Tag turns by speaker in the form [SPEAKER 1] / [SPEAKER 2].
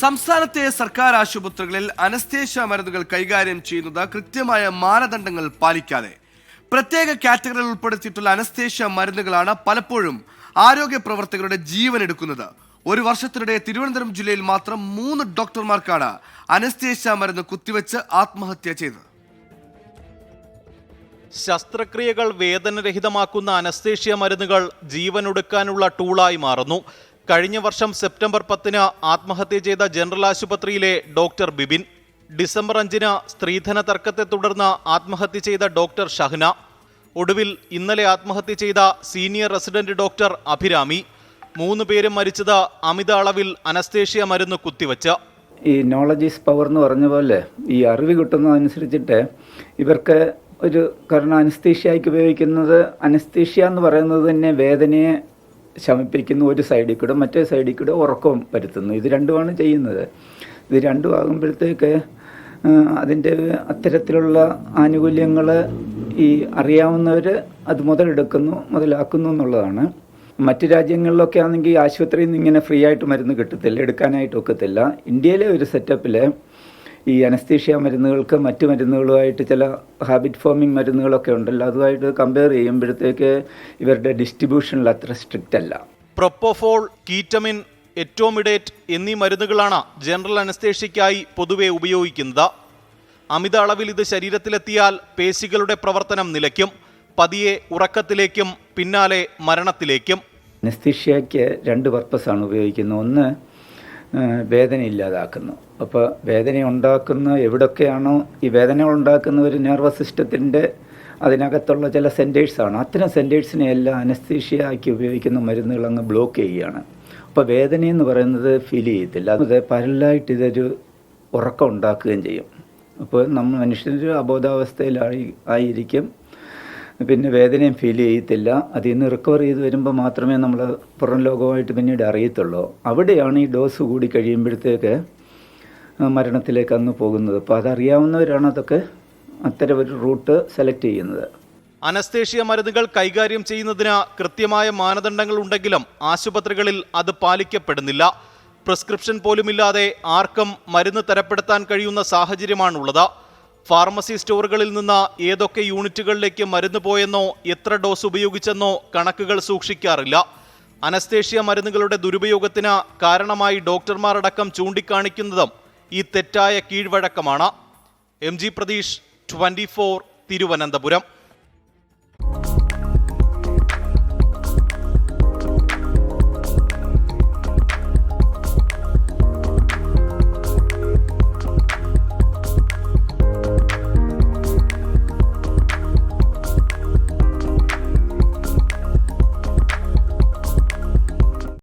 [SPEAKER 1] സംസ്ഥാനത്തെ സർക്കാർ ആശുപത്രികളിൽ അനസ്തേഷ്യ മരുന്നുകൾ കൈകാര്യം ചെയ്യുന്നത് കൃത്യമായ മാനദണ്ഡങ്ങൾ പാലിക്കാതെ പ്രത്യേക കാറ്റഗറിയിൽ ഉൾപ്പെടുത്തിയിട്ടുള്ള അനസ്തേഷ്യ മരുന്നുകളാണ് പലപ്പോഴും ആരോഗ്യ പ്രവർത്തകരുടെ ജീവൻ എടുക്കുന്നത്. ഒരു വർഷത്തിനിടെ തിരുവനന്തപുരം ജില്ലയിൽ മാത്രം മൂന്ന് ഡോക്ടർമാർക്കാണ് അനസ്തേഷ്യ മരുന്ന് കുത്തിവെച്ച് ആത്മഹത്യ ചെയ്തത്.
[SPEAKER 2] ശസ്ത്രക്രിയകൾ വേദനരഹിതമാക്കുന്ന അനസ്തേഷ്യ മരുന്നുകൾ ജീവനൊടുക്കാനുള്ള ടൂളായി മാറുന്നു. കഴിഞ്ഞ വർഷം സെപ്റ്റംബർ പത്തിന് ആത്മഹത്യ ചെയ്ത ജനറൽ ആശുപത്രിയിലെ ഡോക്ടർ ബിബിൻ ഡിസംബർ അഞ്ചിന് സ്ത്രീധന തർക്കത്തെ തുടർന്ന് ആത്മഹത്യ ചെയ്ത ഡോക്ടർ ഷഹ്ന ഒടുവിൽ ഇന്നലെ ആത്മഹത്യ ചെയ്ത സീനിയർ റെസിഡന്റ് ഡോക്ടർ അഭിരാമി മൂന്ന് പേരും മരിച്ചത് അമിത അളവിൽ അനസ്തേഷ്യ മരുന്ന് കുത്തിവച്ച്.
[SPEAKER 3] ഈ നോളജീസ് പവർ എന്ന് പറഞ്ഞ പോലെ ഈ അറിവ് കിട്ടുന്നതനുസരിച്ചിട്ട് ഇവർക്ക് ഒരു കാരണം അനസ്തേഷ്യയ്ക്ക് ഉപയോഗിക്കുന്നത് അനസ്തേഷ്യ എന്ന് പറയുന്നത് തന്നെ വേദനയെ ശമിപ്പിക്കുന്ന ഒരു സൈഡിൽ കൂടെ മറ്റേ സൈഡിൽ കൂടെ ഉറക്കം വരുത്തുന്നു. ഇത് രണ്ടുമാണ് ചെയ്യുന്നത്. ഇത് രണ്ടും ആകുമ്പോഴത്തേക്ക് അതിന്റെ അത്തരത്തിലുള്ള ആനുകൂല്യങ്ങൾ ഈ അറിയാവുന്നവർ അത് മുതലെടുക്കുന്നു മുതലാക്കുന്നു എന്നുള്ളതാണ്. മറ്റ് രാജ്യങ്ങളിലൊക്കെ ആണെങ്കിൽ ആശുപത്രിയിൽ നിന്ന് ഇങ്ങനെ ഫ്രീ ആയിട്ട് മരുന്ന് കിട്ടത്തില്ല എടുക്കാനായിട്ട് ഒക്കത്തില്ല. ഇന്ത്യയിലെ ഒരു സെറ്റപ്പിൽ ഈ അനസ്തീഷ്യ മരുന്നുകൾക്ക് മറ്റ് മരുന്നുകളുമായിട്ട് ചില ഹാബിറ്റ് ഫോമിംഗ് മരുന്നുകളൊക്കെ ഉണ്ടല്ലോ. അതുമായിട്ട് കമ്പയർ ചെയ്യുമ്പോഴത്തേക്ക് ഇവരുടെ ഡിസ്ട്രിബ്യൂഷനിൽ അത്ര സ്ട്രിക്റ്റ് അല്ല.
[SPEAKER 2] പ്രൊപ്പോഫോൾ കീറ്റമിൻ എറ്റോമിഡേറ്റ് എന്നീ മരുന്നുകളാണ് ജനറൽ അനസ്തേഷ്യയ്ക്കായി പൊതുവെ ഉപയോഗിക്കുന്നത്. അമിത അളവിൽ ഇത് ശരീരത്തിലെത്തിയാൽ പേശികളുടെ പ്രവർത്തനം നിലയ്ക്കും പതിയെ ഉറക്കത്തിലേക്കും പിന്നാലെ മരണത്തിലേക്കും.
[SPEAKER 3] അനസ്തീഷ്യയ്ക്ക് രണ്ട് പർപ്പസാണ് ഉപയോഗിക്കുന്നത്. ഒന്ന് വേദന ഇല്ലാതാക്കുന്നു. അപ്പോൾ വേദന ഉണ്ടാക്കുന്ന എവിടൊക്കെയാണോ ഈ വേദന ഉണ്ടാക്കുന്ന ഒരു നെർവസ് സിസ്റ്റത്തിന്റെ അതിനകത്തുള്ള ചില സെന്റേഴ്സാണ് അത്തരം സെന്റേഴ്സിനെ എല്ലാം അനസ്തീഷ്യയാക്കി ഉപയോഗിക്കുന്ന മരുന്നുകൾ അങ്ങ് ബ്ലോക്ക് ചെയ്യുകയാണ്. അപ്പോൾ വേദന എന്ന് പറയുന്നത് ഫീൽ ചെയ്യത്തില്ല. അത് പരലായിട്ട് ഇതൊരു ഉറക്കം ഉണ്ടാക്കുകയും ചെയ്യും. അപ്പോൾ നമ്മൾ മനുഷ്യന്റെ അബോധാവസ്ഥയിലായി ആയിരിക്കും. പിന്നെ വേദനയും ഫീൽ ചെയ്യത്തില്ല. അതിൽ നിന്ന് റിക്കവർ ചെയ്ത് വരുമ്പോൾ മാത്രമേ നമ്മൾ പുറം ലോകമായിട്ട് പിന്നീട് അറിയത്തുള്ളൂ. അവിടെയാണ് ഈ ഡോസ് കൂടി കഴിയുമ്പോഴത്തേക്ക് മരണത്തിലേക്ക് അങ്ങ് പോകുന്നത്. അപ്പോൾ അതറിയാവുന്നവരാണ് അതൊക്കെ അത്തരം ഒരു റൂട്ട് സെലക്ട് ചെയ്യുന്നത്.
[SPEAKER 2] അനസ്തേഷ്യ മരുന്നുകൾ കൈകാര്യം ചെയ്യുന്നതിന് കൃത്യമായ മാനദണ്ഡങ്ങൾ ഉണ്ടെങ്കിലും ആശുപത്രികളിൽ അത് പാലിക്കപ്പെടുന്നില്ല. പ്രിസ്ക്രിപ്ഷൻ പോലുമില്ലാതെ ആർക്കും മരുന്ന് തരപ്പെടുത്താൻ കഴിയുന്ന സാഹചര്യമാണുള്ളത്. ഫാർമസി സ്റ്റോറുകളിൽ നിന്ന് ഏതൊക്കെ യൂണിറ്റുകളിലേക്ക് മരുന്ന് പോയെന്നോ എത്ര ഡോസ് ഉപയോഗിച്ചെന്നോ കണക്കുകൾ സൂക്ഷിക്കാറില്ല. അനസ്തേഷ്യ മരുന്നുകളുടെ ദുരുപയോഗത്തിന് കാരണമായി ഡോക്ടർമാരടക്കം ചൂണ്ടിക്കാണിക്കുന്നതും ഈ തെറ്റായ കീഴ്വഴക്കമാണ്. M G Pratheesh twenty Thiruvananthapuram.